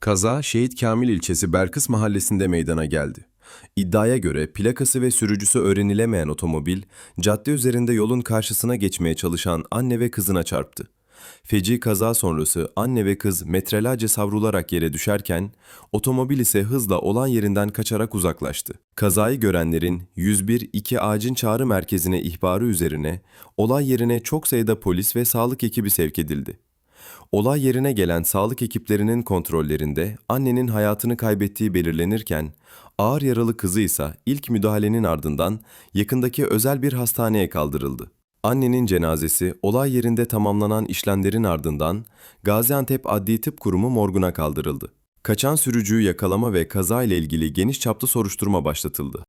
Kaza Şehit Kamil ilçesi Berkıs mahallesinde meydana geldi. İddiaya göre plakası ve sürücüsü öğrenilemeyen otomobil, cadde üzerinde yolun karşısına geçmeye çalışan anne ve kızına çarptı. Feci kaza sonrası anne ve kız metrelerce savrularak yere düşerken, otomobil ise hızla olan yerinden kaçarak uzaklaştı. Kazayı görenlerin 101-2 acil çağrı merkezine ihbarı üzerine olay yerine çok sayıda polis ve sağlık ekibi sevk edildi. Olay yerine gelen sağlık ekiplerinin kontrollerinde annenin hayatını kaybettiği belirlenirken, ağır yaralı kızı ise ilk müdahalenin ardından yakındaki özel bir hastaneye kaldırıldı. Annenin cenazesi olay yerinde tamamlanan işlemlerin ardından Gaziantep Adli Tıp Kurumu morguna kaldırıldı. Kaçan sürücüyü yakalama ve kaza ile ilgili geniş çaplı soruşturma başlatıldı.